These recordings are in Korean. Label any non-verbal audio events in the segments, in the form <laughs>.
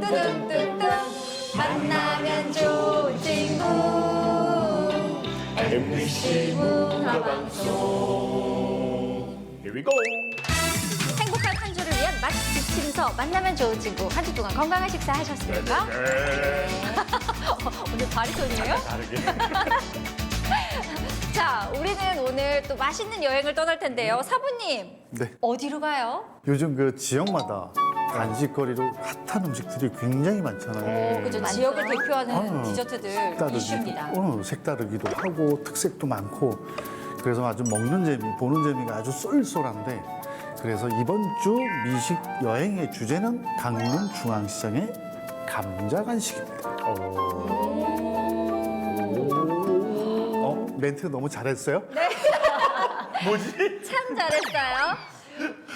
뚜둥뚜둥 만나면 좋은 친구 MBC 문화방송 Here we go. 행복한 한 주를 위한 맛집 순서 만나면 좋은 친구 한 주 동안 건강한 식사 하셨습니까? 네. <laughs> 오늘 바리톤이에요? 다르게. <laughs> 자, 우리는 오늘 또 맛있는 여행을 떠날 텐데요. 사부님, 네. 어디로 가요? 요즘 그 지역마다 간식거리로 핫한 음식들이 굉장히 많잖아요. 어, 그죠. 지역을 대표하는 아, 디저트들 색다르기도, 이슈입니다. 어, 색다르기도 하고 특색도 많고 그래서 아주 먹는 재미, 보는 재미가 아주 쏠쏠한데 그래서 이번 주 미식 여행의 주제는 강릉 중앙시장의 감자 간식입니다. 어, 멘트 너무 잘했어요? <laughs> 참 잘했어요.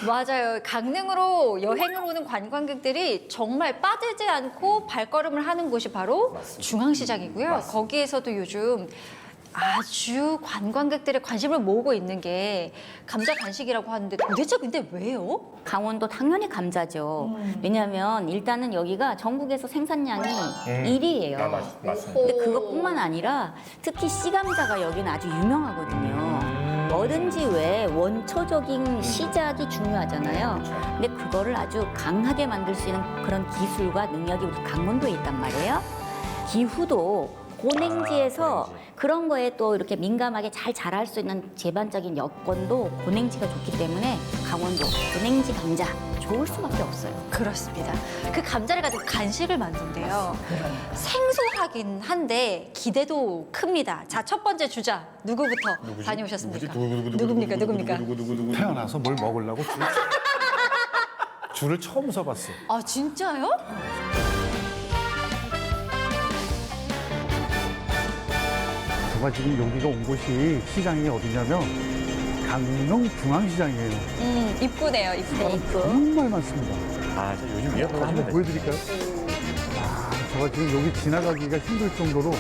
맞아요. 강릉으로 여행을 오는 관광객들이 정말 빠지지 않고 발걸음을 하는 곳이 바로 중앙시장이고요. 거기에서도 요즘 아주 관광객들의 관심을 모으고 있는 게 감자 간식이라고 하는데 도대체 근데 왜요? 강원도 당연히 감자죠. 왜냐하면 일단은 여기가 전국에서 생산량이 일 1위예요. 아, 맞, 맞습니다. 근데 그것뿐만 아니라 특히 씨감자가 여기는 아주 유명하거든요. 뭐든지 왜 원초적인 시작이 중요하잖아요. 근데 그거를 아주 강하게 만들 수 있는 그런 기술과 능력이 우리 강원도에 있단 말이에요. 기후도 고냉지에서 아, 고냉지. 그런 거에 또 이렇게 민감하게 잘 자랄 수 있는 제반적인 여건도 고냉지가 좋기 때문에 강원도 고냉지 감자 좋을 수밖에 없어요. 그렇습니다. 그 감자를 가지고 간식을 만든대요. 생소하긴 한데 기대도 큽니다. 자, 첫 번째 주자 누구부터 다녀오셨습니까? 누굽니까? 누굽니까? 누구누구 태어나서 뭘 먹으려고 줄, <laughs> 줄을 처음 서봤어. 아, 진짜요? 제가 지금 여기가 온 곳이 시장이 어디냐면 강릉 중앙시장이에요. 음, 이쁘네요, 이쁘. 정말 많습니다. 아, 저 요즘 이어폰 한번 하면 보여드릴까요? 아, 제가 지금 여기 지나가기가 힘들 정도로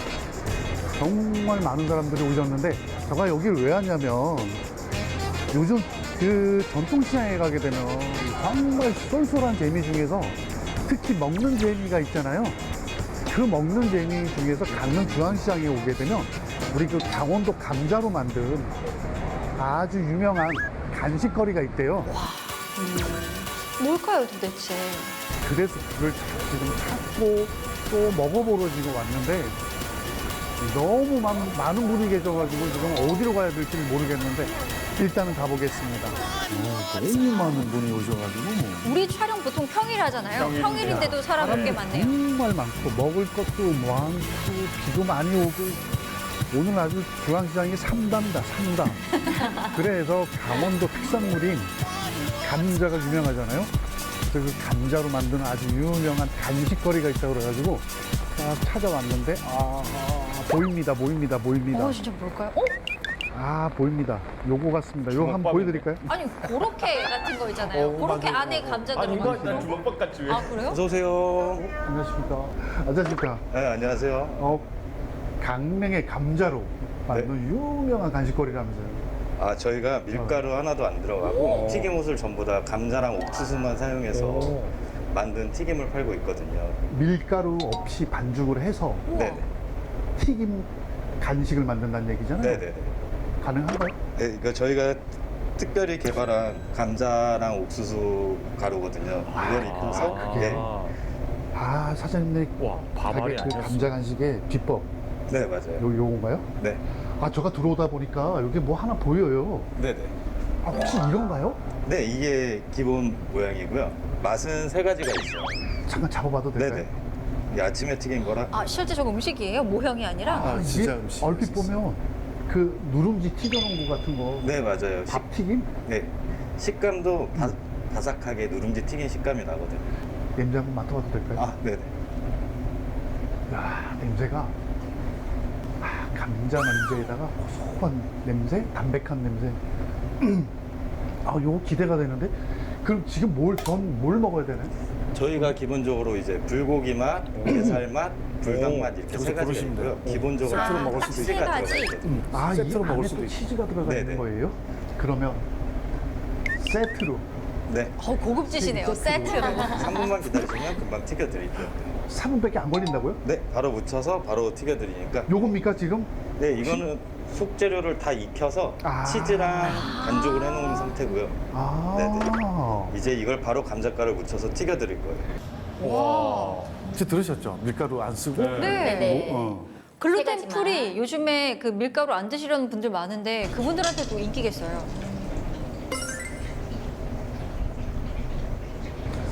정말 많은 사람들이 오셨는데 제가 여기를 왜 왔냐면 요즘 그 전통시장에 가게 되면 정말 쏠쏠한 재미 중에서 특히 먹는 재미가 있잖아요. 그 먹는 재미 중에서 강릉 중앙시장에 오게 되면 우리 그 강원도 감자로 만든 아주 유명한 간식거리가 있대요. 뭘까요, 도대체? 그래서 그걸 지금 찾고 또 먹어보러 지금 왔는데 너무 많, 많은 분이 계셔가지고 지금 어디로 가야 될지 모르겠는데 일단은 가보겠습니다. 어, 너무 많은 분이 오셔가지고 우리 촬영 보통 평일 하잖아요. 평일입니다. 평일인데도 사람 꽤 많네요. 정말 많고 먹을 것도 많고 비도 많이 오고 오늘 아주 중앙시장이 삼단다 삼단. 그래서 강원도 특산물인 감자가 유명하잖아요. 그래서 그 감자로 만드는 아주 유명한 간식거리가 있다고 그래가지고 딱 찾아왔는데 아, 아, 보입니다 보입니다 보입니다. 어, 진짜 뭘까요? 어? 아 보입니다. 요거 같습니다. 요거 한번 보여드릴까요? 아니, 고로케 같은 거 있잖아요. 어, 고로케 맞아요. 안에 감자 아니, 이거 들어간 난 거. 주먹밥 같지 왜? 아, 그래요? 어서 오세요. 안녕하십니까. 안녕하십니까. 네, 안녕하세요. 어, 강릉의 감자로 만든 유명한 간식거리라면서요. 아, 저희가 밀가루 하나도 안 들어가고 튀김옷을 전부 다 감자랑 옥수수만 사용해서 오. 만든 튀김을 팔고 있거든요. 밀가루 없이 반죽을 해서 네네. 튀김 간식을 만든다는 얘기잖아요. 네네네. 가능한가요? 네, 이거 저희가 특별히 개발한 감자랑 옥수수 가루거든요. 이걸 입혀서 그게? 네. 아 사장님네 와, 가게 그 아니었어. 감자 간식의 비법 네, 맞아요. 요 요건가요? 네. 아 제가 들어오다 보니까 여기 뭐 하나 보여요. 네네. 아 혹시 이런가요? 네, 이게 기본 모양이고요. 맛은 세 가지가 있어요. 잠깐 잡아봐도 될까요? 네네. 이게 아침에 튀긴 거라 아, 실제 저거 음식이에요? 모형이 아니라? 아, 이게 진짜 음식이 얼핏. 보면 그 누룽지 튀겨놓은 거 같은 거. 네, 맞아요. 식, 밥 튀김? 네. 식감도 바, 바삭하게 누룽지 튀긴 식감이 나거든요. 냄새 한번 맡아봐도 될까요? 아, 네네. 야 냄새가 아, 감자 냄새에다가 고소한 냄새, 담백한 냄새. <clears throat> 아, 요거 기대가 되는데. 그럼 지금 뭘, 전 뭘 먹어야 되나요? 저희가 기본적으로 이제 불고기 맛, 게살 맛, 불닭 맛 이렇게 세 가지가 있고요. 기본적으로 세트로 아, 먹을 수도 있고. 들어가 세 가지? 있거든요. 아, 이 세트로 먹을 안에 수도 또 있- 치즈가 들어가 있는. 거예요? 그러면 세트로 네. 어, 고급지시네요. 세트로. 3분만 기다리시면 금방 튀겨드릴게요. 3분밖에 안 걸린다고요? 네, 바로 묻혀서 바로 튀겨드리니까. 요겁니까 지금? 네, 이거는 속재료를 다 익혀서 아. 치즈랑 반죽을 해놓은 상태고요. 아. 이제 이걸 바로 감자가루 묻혀서 튀겨드릴 거예요. 와. 이제 들으셨죠? 밀가루 안 쓰고. 네. 네. 네. 어. 글루텐 세 프리 가지만. 요즘에 그 밀가루 안 드시려는 분들 많은데 그분들한테도 인기겠어요.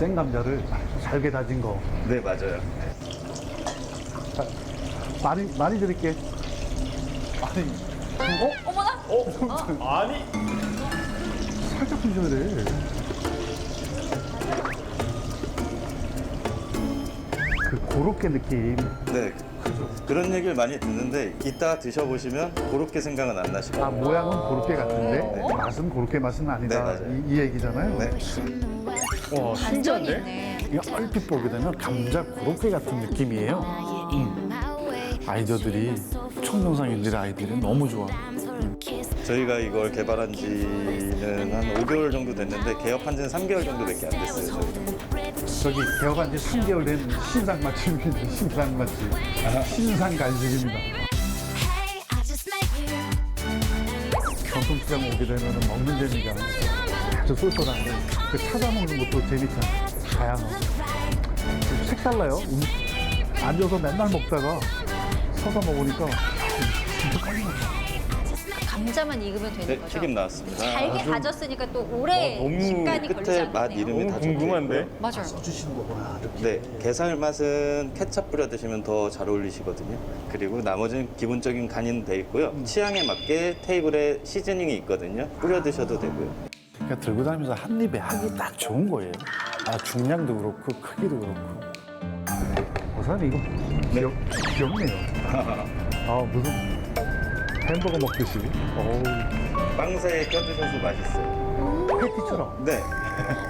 생 감자를 잘게 다진 거. 네, 맞아요. 자, 많이 많이 드릴게. 아니, 어? 어머나. 어? 아니. 살짝 드셔야 돼. 그 고로케 느낌. 네, 그런 얘기를 많이 듣는데 이따 드셔보시면 그렇게 생각은 안 나실 아. 모양은 고로케 같은데 네. 맛은 고로케 맛은 아니다. 네, 맞아요. 이, 이 얘기잖아요. 네. 와, 반전이 신기한데? 있네. 이거 얼핏 보게 되면 감자 고로케 같은 느낌이에요. 음. 아이디어들이 총정상인들 아이들이 너무 좋아. 저희가 이걸 개발한 지는 한 5개월 정도 됐는데 개업한 지는 3개월 정도밖에 안 됐어요. 저희. 저기 개업한 지 3개월 된 신상 맛집입니다. 신상 맛집. 신상 간식입니다. 전통시장 오게 되면 먹는 재미가 아주 쏠쏠한데 그 찾아 먹는 것도 재밌잖아요. 다양하고. 색달라요. 음, 앉아서 맨날 먹다가 서서 먹으니까 진짜 빨리 먹어. 감자만 익으면 되는 네, 거죠. 튀김 나왔습니다. 잘게 다졌으니까 또 오래 와, 너무 식감이 걸리지 끝에 맛 않겠네요. 이름이 다 궁금한데? 맞아요. 주시는 거구나. 이렇게. 네, 게살 맛은 케첩 뿌려 드시면 더 잘 어울리시거든요. 그리고 나머지는 기본적인 간이 돼 있고요. 취향에 맞게 테이블에 시즈닝이 있거든요. 뿌려 드셔도 되고요. 그러니까 들고 다니면서 한 입에 하기 딱 좋은 거예요. 아, 중량도 그렇고 크기도 그렇고. 어, 사장님 이거 귀엽, 귀엽네요. <laughs> 아 무슨 햄버거 먹듯이. 어우, 빵새에 껴 드셔도 맛있어요. 패티처럼. 네.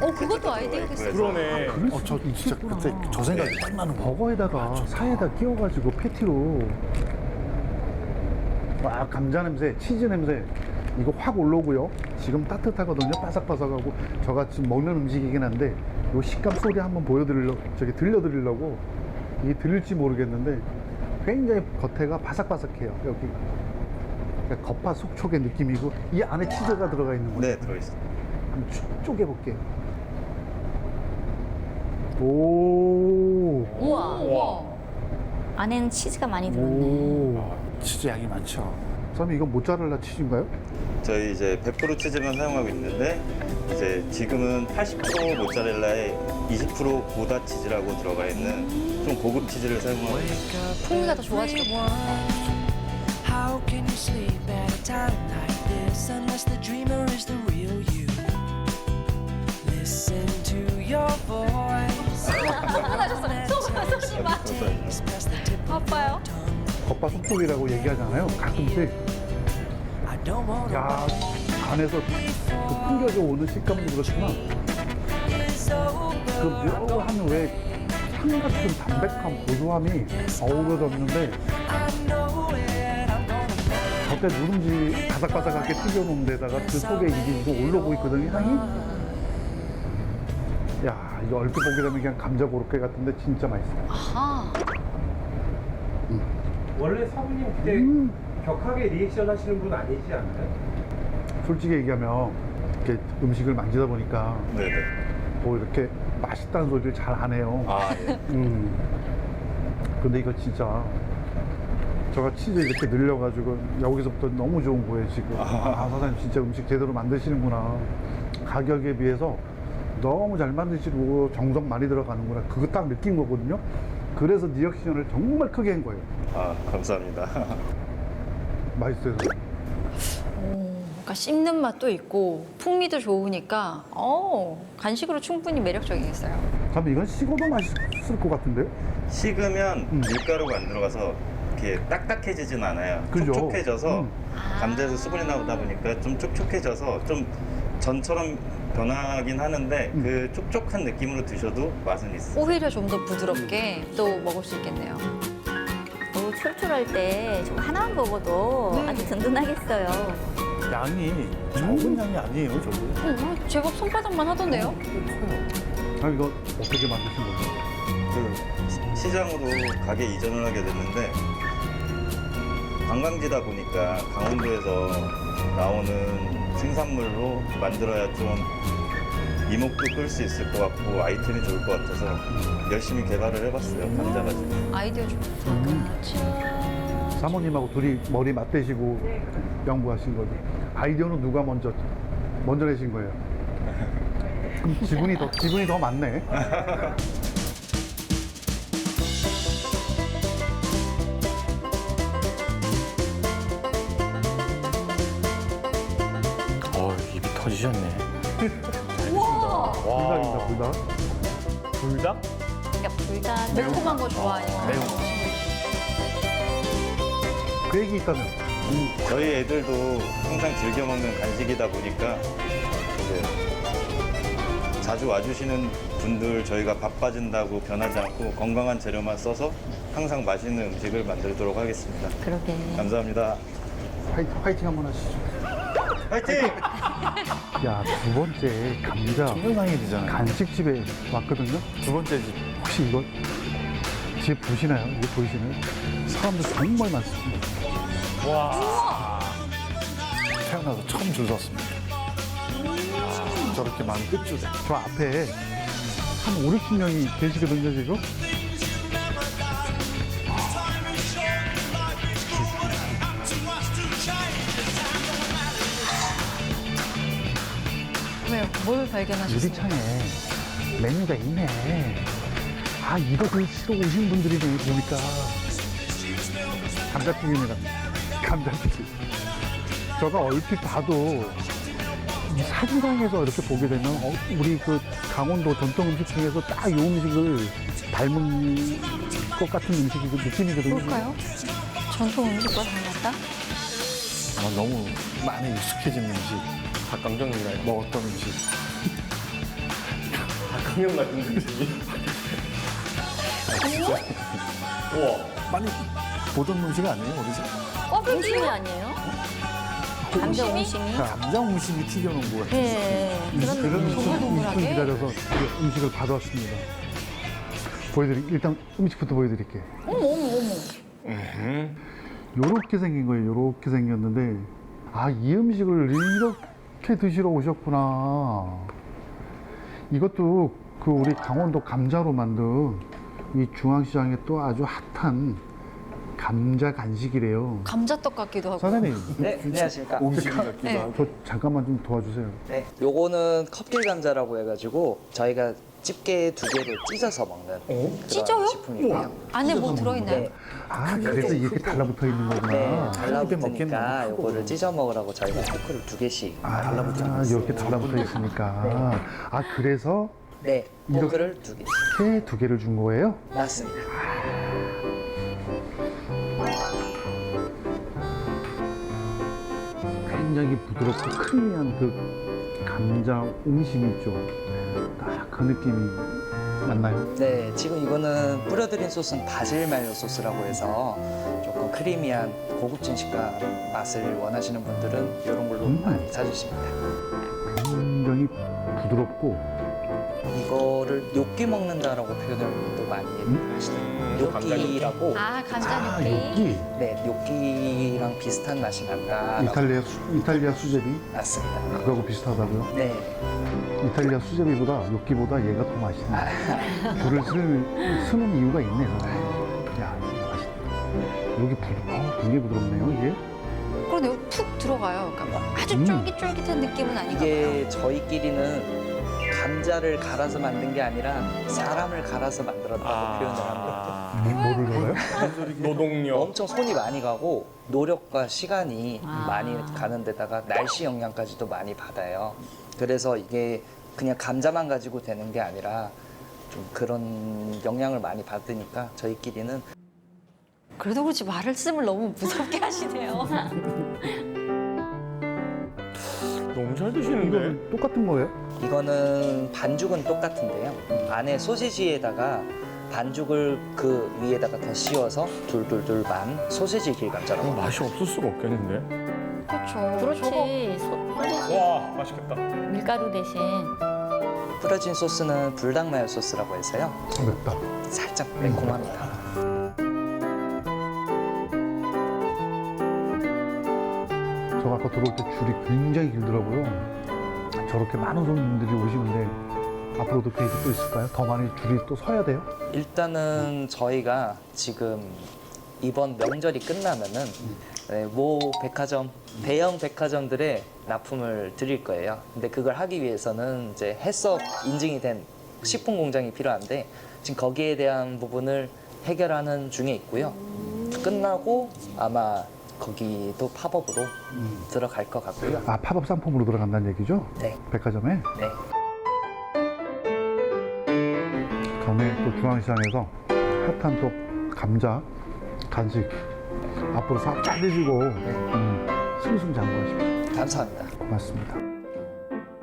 어, 그것도 아이디어겠어요. 그러네. 어, 저 진짜 그때 저 생각이 딱 나는 거. 버거에다가 사이에다 끼워가지고 패티로 와 감자 냄새, 치즈 냄새 이거 확 올라오고요. 지금 따뜻하거든요. 바삭바삭하고 지금 먹는 음식이긴 한데 요 식감 소리 한번 보여드리려 저기 들려드리려고 이게 들릴지 모르겠는데 굉장히 겉에가 바삭바삭해요. 여기 그러니까 겉바 속촉의 느낌이고 이 안에 치즈가 들어가 있는 거예요. 네, 들어있습니다. 한번 쭉 쪼개볼게요. 오. 우와. 우와. 안에는 치즈가 많이 들었네. 오. 치즈 양이 많죠. 그럼 이건 모짜렐라 치즈인가요? 저희 이제 100% 치즈만 사용하고 있는데 이제 지금은 80% 모짜렐라에 20% 고다 치즈라고 들어가 있는 좀 고급 치즈를 사용하고 있습니다. 풍미가 더 좋아지겠다. How can you sleep at a time like this unless the dreamer is the real you? Listen to your voice. <laughs> 소문나셨어요. 소문나셨어. 많이. Taste past the tip of 바빠요. 겉바 속촉이라고 얘기하잖아요. 가끔씩 야 안에서 그 풍겨져 오는 식감도 그렇지만 그 묘한 왜 향같은 담백한 고소함이 어우러졌는데 겉에 누룽지 바삭바삭하게 튀겨놓은 데다가 그 속에 이게 이거 올라오고 있거든요. 향이. 야 이거 얼핏 보게 되면 그냥 감자 고로케 같은데 진짜 맛있어요. 아, 원래 사부님 그때 음. 격하게 리액션 하시는 분 아니지 않나요? 솔직히 얘기하면 이렇게 음식을 만지다 보니까 네네. 뭐 이렇게 맛있다는 소리를 잘 안 해요. 아, 예. 음. 근데 이거 진짜 저가 치즈 이렇게 늘려가지고 여기서부터 너무 좋은 거예요 지금. 아, 사장님 진짜 음식 제대로 만드시는구나. 가격에 비해서 너무 잘 만드시고 정성 많이 들어가는구나. 그거 딱 느낀 거거든요. 그래서 리액션을 정말 크게 한 거예요. 아, 감사합니다. 맛있어요. 그러니까 씹는 맛도 있고 풍미도 좋으니까 어 간식으로 충분히 매력적이겠어요. 그럼 이건 식어도 맛있을 것 같은데요? 식으면 음. 밀가루가 안 들어가서 이렇게 딱딱해지진 않아요. 그죠? 촉촉해져서 음. 감자에서 수분이 나오다 보니까 좀 촉촉해져서 좀 전처럼 변하긴 하는데 음. 그 촉촉한 느낌으로 드셔도 맛은 있어요. 오히려 좀 더 부드럽게 또 먹을 수 있겠네요. 오, 촐촐할 때 저거 하나만 먹어도 네. 아주 든든하겠어요. 양이 적은 양이 아니에요, 저거. 어, 제법 손바닥만 하던데요? 아, 이거 어떻게 만드신 거예요? 그 시- 시장으로 가게 이전을 하게 됐는데 관광지다 보니까 강원도에서 나오는 생산물로 만들어야 좀 이목도 끌 수 있을 것 같고 아이템이 좋을 것 같아서 열심히 개발을 해봤어요 감자 가지고 아이디어 좋다. 사모님하고 둘이 머리 맞대시고 연구하신 거죠. 아이디어는 누가 먼저 먼저 내신 거예요? 그럼 지분이 더 지분이 더 많네. <laughs> 불닭. 불닭? 그러니까 불닭 매콤한 거 좋아하니까. 매운 그 얘기 있다면 저희 애들도 항상 즐겨 먹는 간식이다 보니까 이제 자주 와주시는 분들 저희가 바빠진다고 변하지 않고 건강한 재료만 써서 항상 맛있는 음식을 만들도록 하겠습니다. 그러게. 감사합니다. 화이팅, 화이팅 한번 하시죠. 화이팅! 야, 두 번째 감자 동영상이 되잖아요. 간식집에 왔거든요. 두 번째 집. 혹시 이거 집 보시나요? 이게 보이시나요? 사람들 정말 많습니다. 와. 태어나서 처음 줄 섰습니다. 저렇게 많은 끝줄에. 저 앞에 한 5, 60명이 계시거든요, 지금. 뭘 발견하셨어요? 유리창에 메뉴가 있네. 아, 이것을 치러 오신 분들이네, 보니까. 감자튀김이랑 감자튀김. 저가 얼핏 봐도 이 사진상에서 이렇게 보게 되면 어, 우리 그 강원도 전통 음식 중에서 딱 이 음식을 닮은 것 같은 음식이 그 느낌이거든요. 뭘까요? 전통 음식과 닮았다? 아마 너무 많이 익숙해진 음식, 닭강정인가요? 먹었던 음식. <laughs> 닭강정 같은 느낌이. 우와. 많이 보던 음식 아니에요, 어디서? 어, 옹심이 아니에요? 감자 옹심이? 감자 음식이 튀겨놓은 거 같아요. 네, 그런 그런 느낌. 음식 동글동글하게. 기다려서 그 음식을 가져왔습니다. 보여드리 일단 음식부터 보여드릴게요. 어머, 어머, 어머. 요렇게 생긴 거예요. 요렇게 생겼는데 아 이 음식을 이렇게 드시러 오셨구나. 이것도 그 우리 강원도 감자로 만든 이 중앙시장에 또 아주 핫한 감자 간식이래요. 감자떡 같기도 하고. 사장님, 네, 안녕하십니까. 음식 같기도 네. 하고 저 잠깐만 좀 도와주세요. 네, 요거는 컵길 감자라고 해가지고 저희가 집게 두 개를 찢어서 먹는 그런 찢어요? 식품이에요. 안에 뭐 들어있나요? 네, 아 그래서 이렇게 달라붙어 있는 거구나. 네, 달라붙으니까 요거를 찢어 먹으라고 저희가 포크를 두 개씩 아, 달라붙어 아, 있어요. 이렇게 달라붙어 있으니까. 아, 그래서 네, 이렇게- 포크를 두 개씩. 이렇게 두 개를 준 거예요? 맞습니다. 굉장히 부드럽고 크리미한 그 감자 옹심이 있죠. 딱 그 느낌이 맞나요? 네, 지금 이거는 뿌려드린 소스는 바질 마요 소스라고 해서 조금 크리미한 고급진 식감 맛을 원하시는 분들은 이런 걸로 음. 많이 찾으십니다. 굉장히 부드럽고 이거를 뇨끼 먹는다라고 표현을 또 많이 음? 하시더라고요. 감자 뇨끼라고 아, 감자 아, 요리. 여기 네, 뇨끼랑 비슷한 맛이 난다. 이탈리아 수, 이탈리아 수제비 맞습니다. 그거하고 비슷하다고요? 네, 이탈리아 수제비보다 요끼보다 얘가 더 맛있네. 불을 쓰는, 쓰는 이유가 있네. 야, 이거 맛있다. 여기 부드, 어, 굉장히 부드럽네요, 이게. 그러네요. 푹 들어가요. 그러니까 뭐 아주 음. 쫄깃쫄깃한 느낌은 아닌가 봐요. 이게 저희끼리는 감자를 갈아서 만든 게 아니라 사람을 갈아서 만들었다고 표현을 합니다. 아. 뭐를 넣어요? <laughs> 노동력. 엄청 손이 많이 가고 노력과 시간이 아. 많이 가는 데다가 날씨 영향까지도 많이 받아요. 그래서 이게 그냥 감자만 가지고 되는 게 아니라 좀 그런 영향을 많이 받으니까 저희끼리는 그래도 그렇지 말씀을 너무 무섭게 하시네요. <laughs> 너무 잘 드시는데? 이거는 똑같은 거예요? 이거는 반죽은 똑같은데요. 안에 소시지에다가 반죽을 그 위에다가 더 씌워서 둘둘둘 반 소시지 길감자라고 어, 합니다. 맛이 없을 수가 없겠는데? 그렇죠. 그렇지. 소-. 와 맛있겠다. 밀가루 대신. 뿌려진 소스는 불닭 마요 소스라고 해서요. 맵다. 살짝 매콤합니다. 들어올 때 줄이 굉장히 길더라고요. 저렇게 많은 손님들이 오시는데 앞으로도 계획이 또 있을까요? 더 많이 줄이 또 서야 돼요? 일단은 저희가 지금 이번 명절이 끝나면은 네, 모 백화점 대형 백화점들에 납품을 드릴 거예요. 근데 그걸 하기 위해서는 이제 해썹 인증이 된 식품 공장이 필요한데 지금 거기에 대한 부분을 해결하는 중에 있고요. 끝나고 아마 거기도 팝업으로 들어갈 것 같고요. 아, 팝업 상품으로 들어간다는 얘기죠? 네, 백화점에? 네. 다음에 또 중앙시장에서 핫한 또 감자, 간식 앞으로 싹 잘리시고 음, 승승장구하십시오. 감사합니다. 고맙습니다.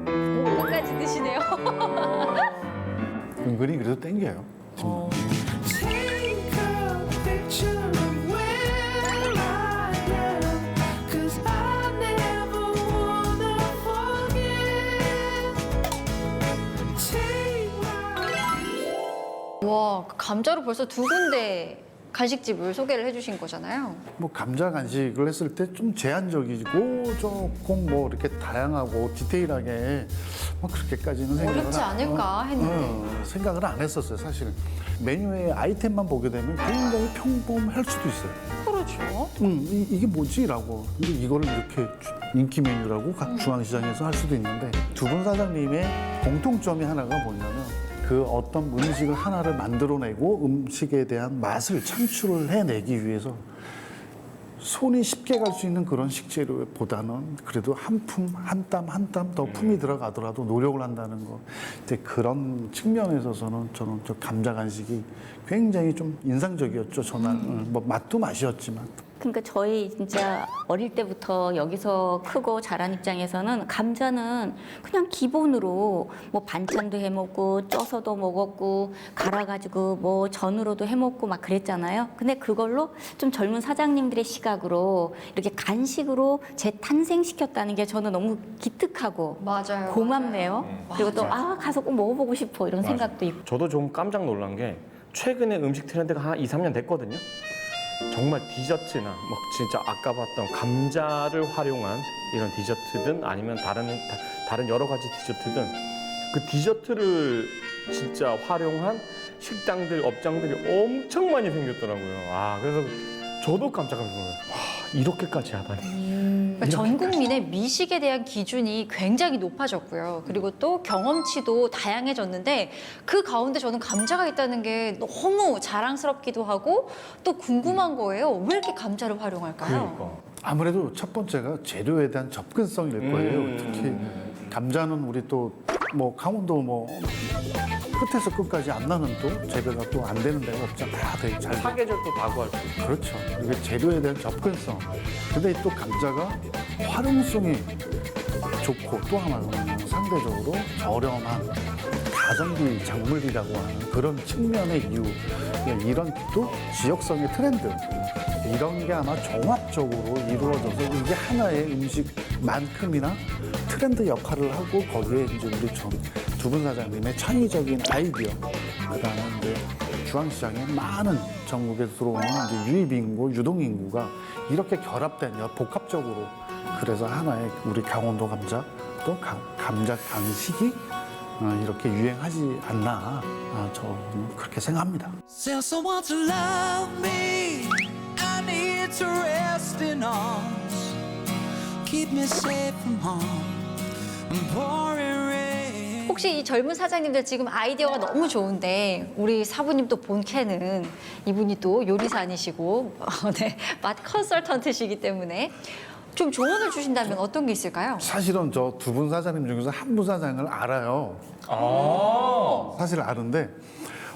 끝까지 드시네요. <laughs> 은근히 그래도 땡겨요. 지금 감자로 벌써 두 군데 간식집을 소개를 해주신 거잖아요. 뭐 감자 간식을 했을 때 좀 제한적이고 조금 뭐 이렇게 다양하고 디테일하게 뭐 그렇게까지는 생각을 어렵지 안- 않을까 했는데. 어, 생각을 안 했었어요 사실은 메뉴의 아이템만 보게 되면 굉장히 평범할 수도 있어요. 그렇죠. 음, 이, 게 뭐지라고 근데 이거를 이렇게 주- 인기 메뉴라고 각 중앙시장에서 할 수도 있는데 두 분 사장님의 공통점이 하나가 뭐냐면 그 어떤 음식을 하나를 만들어내고 음식에 대한 맛을 창출을 해내기 위해서 손이 쉽게 갈 수 있는 그런 식재료보다는 그래도 한 품, 한 땀, 한 땀 더 품이 들어가더라도 노력을 한다는 거. 이제 그런 측면에 있어서는 저는 저 감자 간식이 굉장히 좀 인상적이었죠. 저는 뭐 맛도 맛이었지만. 그러니까 저희 진짜 어릴 때부터 여기서 크고 자란 입장에서는 감자는 그냥 기본으로 뭐 반찬도 해 먹고 쪄서도 먹었고 갈아 가지고 뭐 전으로도 해 먹고 막 그랬잖아요. 근데 그걸로 좀 젊은 사장님들의 시각으로 이렇게 간식으로 재탄생시켰다는 게 저는 너무 기특하고 맞아요. 고맙네요. 그리고 또 아 가서 꼭 먹어보고 싶어 이런 생각도 있고. 저도 좀 깜짝 놀란 게 최근에 음식 트렌드가 한 2, 3년 됐거든요. 정말 디저트나 뭐 진짜 아까 봤던 감자를 활용한 이런 디저트든 아니면 다른 다, 른 여러 가지 디저트든 그 디저트를 진짜 활용한 식당들 업장들이 엄청 많이 생겼더라고요. 아 그래서 저도 깜짝 놀랐어요. 와 이렇게까지 하다니. 그러니까 전 국민의 미식에 대한 기준이 굉장히 높아졌고요. 그리고 또 경험치도 다양해졌는데 그 가운데 저는 감자가 있다는 게 너무 자랑스럽기도 하고 또 궁금한 거예요. 왜 이렇게 감자를 활용할까요? 그러니까. 아무래도 첫 번째가 재료에 대한 접근성일 거예요. 음. 특히 감자는 우리 또 뭐 강원도 뭐 끝에서 끝까지 안 나는 또 재배가 또 안 되는 데가 없잖아. 다 되게 잘 돼. 사계절도 다구할 수 있고. 그렇죠. 이게 재료에 대한 접근성. 근데 또 감자가 활용성이 좋고 또 하나는 상대적으로 저렴한 가성비 작물이라고 하는 그런 측면의 이유. 이런 또 지역성의 트렌드. 이런 게 아마 종합적으로 이루어져서 이게 하나의 음식만큼이나 트렌드 역할을 하고 거기에 이제 우리 두 분 사장님의 창의적인 아이디어, 그 다음에 이제 중앙시장에 많은 전국에서 들어오는 이제 유입 인구, 유동 인구가 이렇게 결합된 여- 복합적으로 그래서 하나의 우리 강원도 감자 또 가- 감자 간식이 어, 이렇게 유행하지 않나 아, 저는 그렇게 생각합니다. Me. To rest in arms. Keep me safe from harm. and pouring rain. 혹시 이 젊은 사장님들 지금 아이디어가 너무 좋은데 우리 사부님 또 본캐는 이분이 또 요리사니시고 어, <laughs> 네, 맛 컨설턴트시기 때문에 좀 조언을 주신다면 어떤 게 있을까요? 사실은 저 두 분 사장님 중에서 한 분 사장을 알아요. 사실 아는데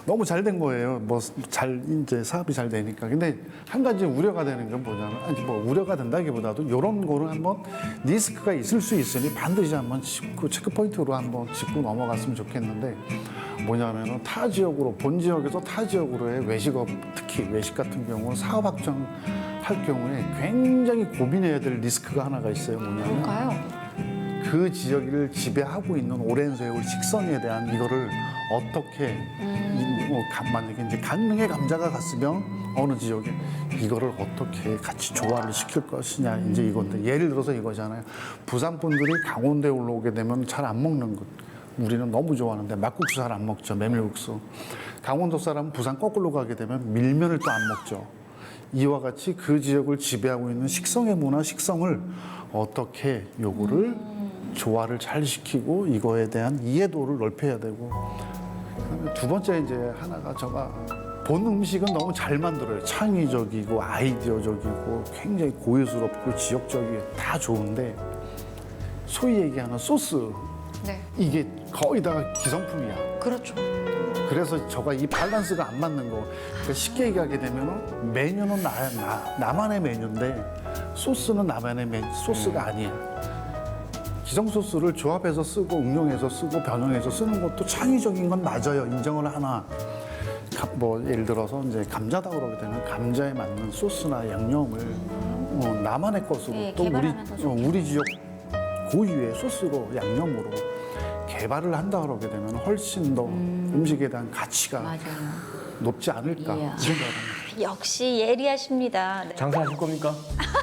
너무 잘 된 거예요. 뭐 잘 이제 사업이 잘 되니까. 근데 한 가지 우려가 되는 건 뭐냐면 아니 뭐 우려가 된다기보다도 이런 거는 한번 리스크가 있을 수 있으니 반드시 한번 짚고 체크 포인트로 한번 짚고 넘어갔으면 좋겠는데 뭐냐면은 타 지역으로 본 지역에서 타 지역으로의 외식업 특히 외식 같은 경우 사업 확장 할 경우에 굉장히 고민해야 될 리스크가 하나가 있어요. 뭐냐면 뭘까요? 그 지역을 지배하고 있는 오랜 세월 식성에 대한 이거를 어떻게 이, 뭐, 가- 만약에 이제 강릉에 감자가 갔으면 어느 지역에 이거를 어떻게 같이 조화를 시킬 것이냐 이제 이건데 예를 들어서 이거잖아요. 부산 분들이 강원도에 올라오게 되면 잘 안 먹는 것. 우리는 너무 좋아하는데 막국수 잘 안 먹죠 메밀국수. 강원도 사람은 부산 거꾸로 가게 되면 밀면을 또 안 먹죠. 이와 같이 그 지역을 지배하고 있는 식성의 문화, 식성을 어떻게 요구를 조화를 잘 시키고 이거에 대한 이해도를 넓혀야 되고 두 번째 이제 하나가 제가 본 음식은 너무 잘 만들어요. 창의적이고 아이디어적이고 굉장히 고유스럽고 지역적이고 다 좋은데 소위 얘기하는 소스 네. 이게 거의 다 기성품이야. 그렇죠. 그래서 저가 이 밸런스가 안 맞는 거. 그러니까 쉽게 얘기하게 되면은 메뉴는 나, 나, 나만의 메뉴인데 소스는 나만의 메뉴, 소스가 아니야. 기성 소스를 조합해서 쓰고 응용해서 쓰고 변형해서 쓰는 것도 창의적인 건 맞아요. 인정을 하나. 가- 뭐 예를 들어서 이제 감자다 그러게 되면 감자에 맞는 소스나 양념을 어, 나만의 것으로 네, 또 우리 어, 우리 지역 고유의 소스로 양념으로 개발을 한다 그러게 되면 훨씬 더 음. 식에 대한 가치가 맞아요. 높지 않을까. 생각합니다. 역시 예리하십니다. 네. 장사하실 겁니까? <laughs>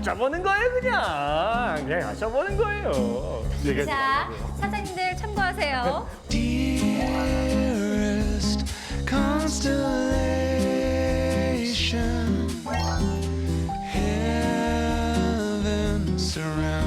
여쭤보는 거예요 그냥 그냥 여쭤보는 거예요 자, 사장님들 참고하세요. dearest constellation. Heaven surround